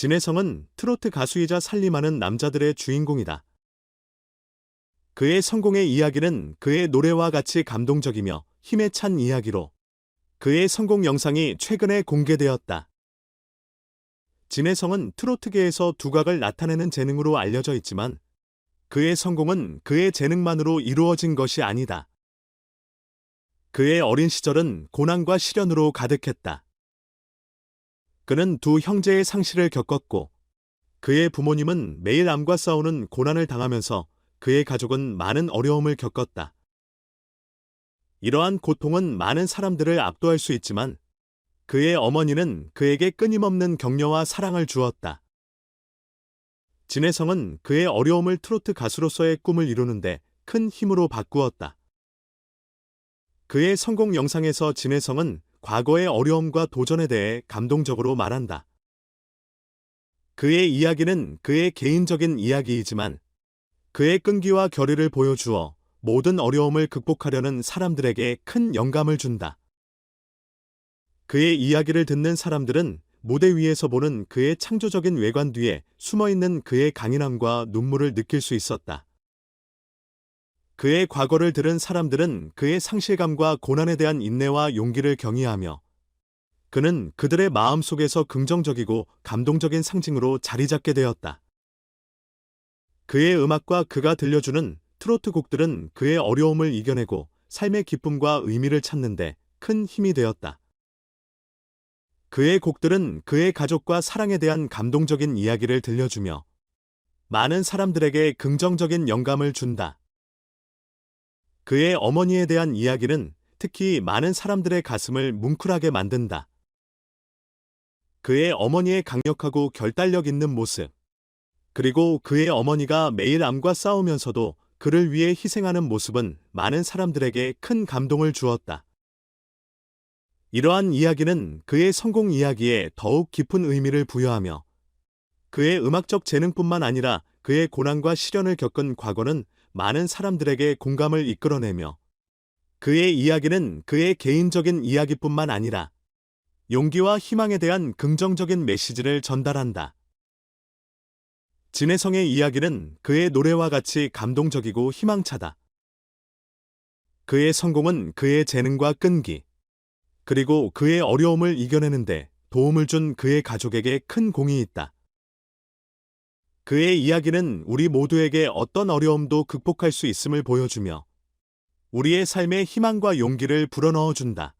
진혜성은 트로트 가수이자 살림하는 남자들의 주인공이다. 그의 성공의 이야기는 그의 노래와 같이 감동적이며 힘에 찬 이야기로 그의 성공 영상이 최근에 공개되었다. 진혜성은 트로트계에서 두각을 나타내는 재능으로 알려져 있지만 그의 성공은 그의 재능만으로 이루어진 것이 아니다. 그의 어린 시절은 고난과 시련으로 가득했다. 그는 두 형제의 상실을 겪었고 그의 부모님은 매일 암과 싸우는 고난을 당하면서 그의 가족은 많은 어려움을 겪었다. 이러한 고통은 많은 사람들을 압도할 수 있지만 그의 어머니는 그에게 끊임없는 격려와 사랑을 주었다. 진혜성은 그의 어려움을 트로트 가수로서의 꿈을 이루는데 큰 힘으로 바꾸었다. 그의 성공 영상에서 진혜성은 과거의 어려움과 도전에 대해 감동적으로 말한다. 그의 이야기는 그의 개인적인 이야기이지만 그의 끈기와 결의를 보여주어 모든 어려움을 극복하려는 사람들에게 큰 영감을 준다. 그의 이야기를 듣는 사람들은 무대 위에서 보는 그의 창조적인 외관 뒤에 숨어 있는 그의 강인함과 눈물을 느낄 수 있었다. 그의 과거를 들은 사람들은 그의 상실감과 고난에 대한 인내와 용기를 경의하며 그는 그들의 마음 속에서 긍정적이고 감동적인 상징으로 자리 잡게 되었다. 그의 음악과 그가 들려주는 트로트 곡들은 그의 어려움을 이겨내고 삶의 기쁨과 의미를 찾는데 큰 힘이 되었다. 그의 곡들은 그의 가족과 사랑에 대한 감동적인 이야기를 들려주며 많은 사람들에게 긍정적인 영감을 준다. 그의 어머니에 대한 이야기는 특히 많은 사람들의 가슴을 뭉클하게 만든다. 그의 어머니의 강력하고 결단력 있는 모습, 그리고 그의 어머니가 매일 암과 싸우면서도 그를 위해 희생하는 모습은 많은 사람들에게 큰 감동을 주었다. 이러한 이야기는 그의 성공 이야기에 더욱 깊은 의미를 부여하며 그의 음악적 재능뿐만 아니라 그의 고난과 시련을 겪은 과거는 많은 사람들에게 공감을 이끌어내며 그의 이야기는 그의 개인적인 이야기뿐만 아니라 용기와 희망에 대한 긍정적인 메시지를 전달한다. 진혜성의 이야기는 그의 노래와 같이 감동적이고 희망차다. 그의 성공은 그의 재능과 끈기, 그리고 그의 어려움을 이겨내는데 도움을 준 그의 가족에게 큰 공이 있다. 그의 이야기는 우리 모두에게 어떤 어려움도 극복할 수 있음을 보여주며 우리의 삶에 희망과 용기를 불어넣어 준다.